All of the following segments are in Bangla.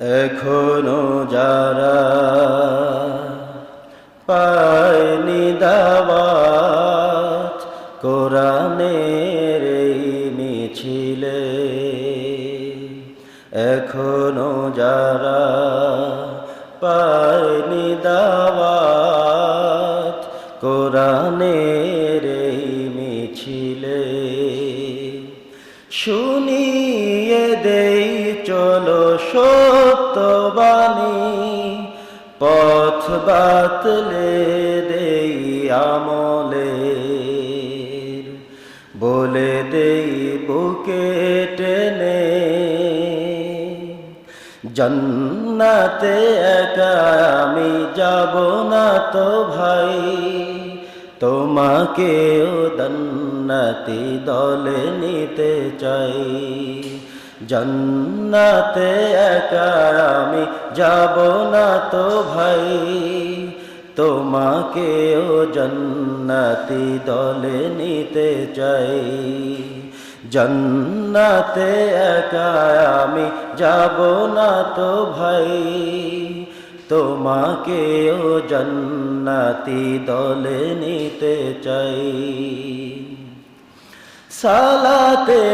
এখনও যারা পায়নি দাওয়াত, কোরআনের মিছিলে, এখনও যারা পায়নি দাওয়াত, কোরআনের মিছিলে, শুনিয়ে দেই, চলো সত্যবাণী পথ বাতলে দেই আমলের বলে দেই বুকে টেনে, জন্নাতে একা আমি যাব না তো ভাই। তোমাকেও দন্নতি দলে নিতে চাই। জন্নাতে একা আমি যাব না তো ভাই। তোমাকেও জন্নতি দলে নিতে চাই। জন্নাতে একা আমি যাব না তো ভাই। তোমাকেও জন্নাতি দলে নিতে চাই। সালাতে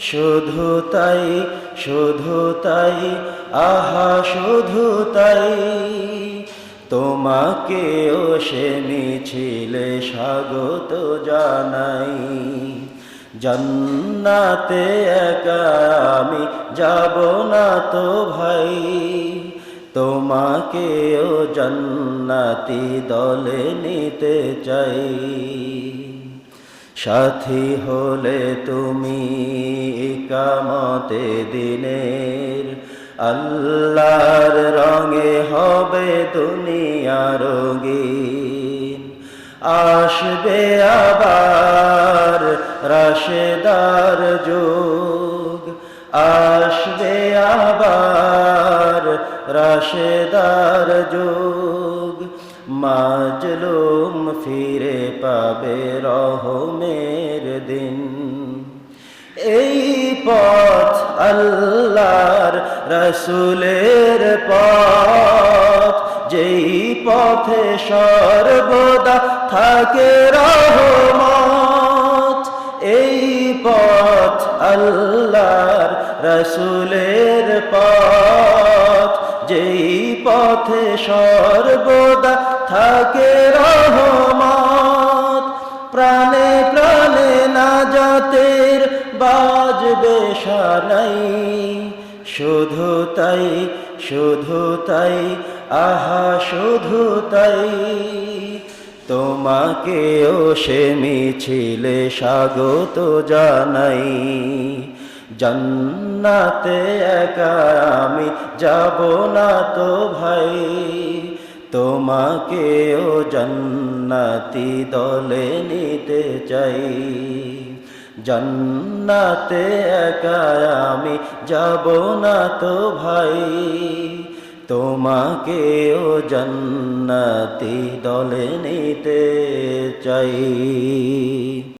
শুধু তাই শুধু তাই, আহা, শুধু তাই। তোমাকেও সে মিছিলে স্বাগত জানাই। জন্নাতে একা আমি যাব না তো ভাই। তোমাকেও জন্নাতি দলে নিতে চাই। সাথী হলে তুমি কামতে দিনের। আল্লাহর রঙে হবে দুনিয়া রঙিন। আসবে আবার রাশেদার যুগ। আসবে আবার রাশেদার যুগ। মাজলুম ফিরে পাবে রহমের দিন। এই পথ আল্লাহর রসুলের পথ, যেই পথে সর্বদা থাকে রহমত। এই পথ আল্লাহর রসুলের পথ, যেই পথে সর্বদা থাকে রহমত। প্রাণে প্রাণে না জাতের বাজবে সানাই শুধু তাই শুধু তাই, আহা, শুধু তাই। তোমাকেও সে মিছিলে স্বাগত জানাই। জন্নাতে একা আমি যাব না তো ভাই। তোমাকেও জন্নাতি দলে নিতে চাই। জন্নাতে একা আমি যাব না তো ভাই। তোমাকেও জন্নাতি দলে নিতে চাই।